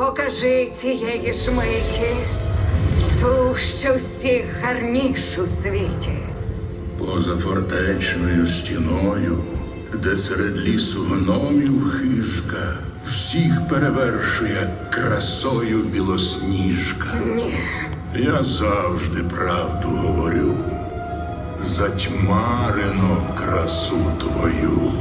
покажи цієї ж миті, ту, що всіх гарніш у світі. Поза фортечною стіною, де серед лісу гномів хижка, всіх перевершує красою білосніжка. Ні, Я завжди правду говорю. Затьмарено красу твою.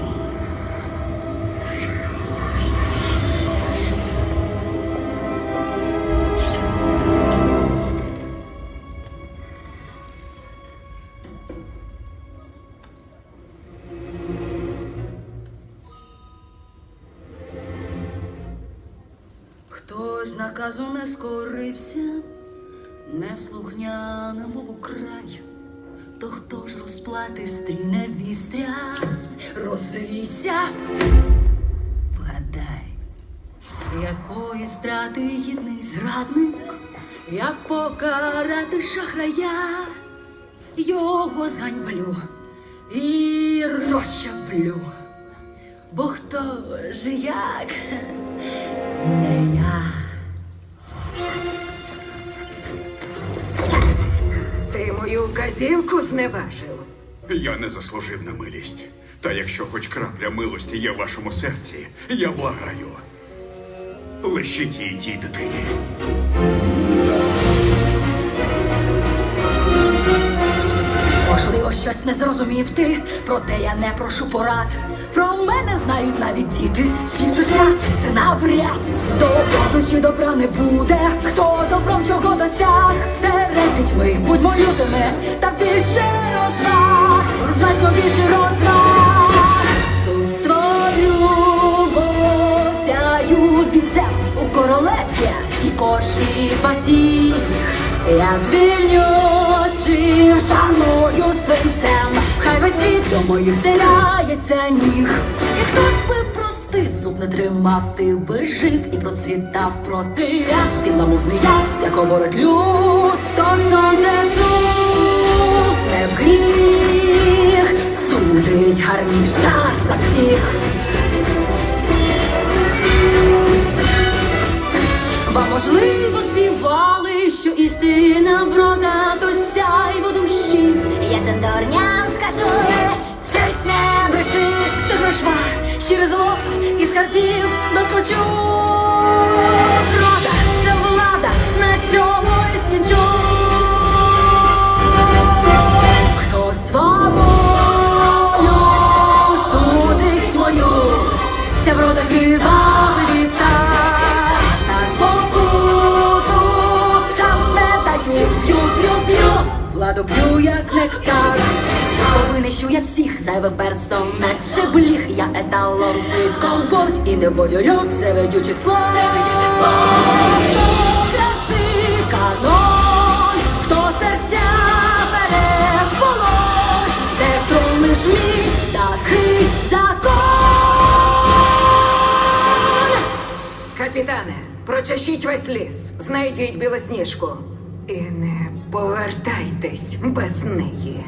Хтось наказу не скорився, неслухняним був украй. То хто ж розплати стріне вістря, розвійся, вгадай, якої страти гідний зрадник, як покарати шахрая, його зганьблю і розчавлю. Бо хто ж як ти мою вказівку зневажив. Я не заслужив на милість. Та якщо хоч крапля милості є в вашому серці, я благаю. Лишіть її тій дитині. Щось не зрозумів ти, проте я не прошу порад. Про мене знають навіть діти. Співчуття це навряд. З добра душі добра не буде. Хто добром чого досяг? Серед пітьми будьмо лютими, та більше розваг, значно більше розваг. Суд створю, бо сяю у королев'я і корж і батіг. Я звільню чи шаную свинцем, хай весь світ до моїх стеляється ніг. І хтось би простив, зуб не тримав, ти би жив і процвітав проти я підламу змія, як оборот люто сонце суд не в гріх, судить гарніша за всіх. Ба можливо співали, дурням скажу, цить не бреши, це грошва, щире злото і скарбів досхочу. Врода, це влада, на цьому і скінчу. Хто свободу судить свою, ця врода кривавий владу п'ю, як нектар. Винищу я всіх зайвих персон, наче бліг, я еталон свідком будь і не будь люк, це ведюче скло, це ведюче скло. Хто краси канон, хто серця бере в полон, це трон мій такий закон. Капітане, прочешіть весь ліс, знайдіть білосніжку. І не Повертайтесь без неї.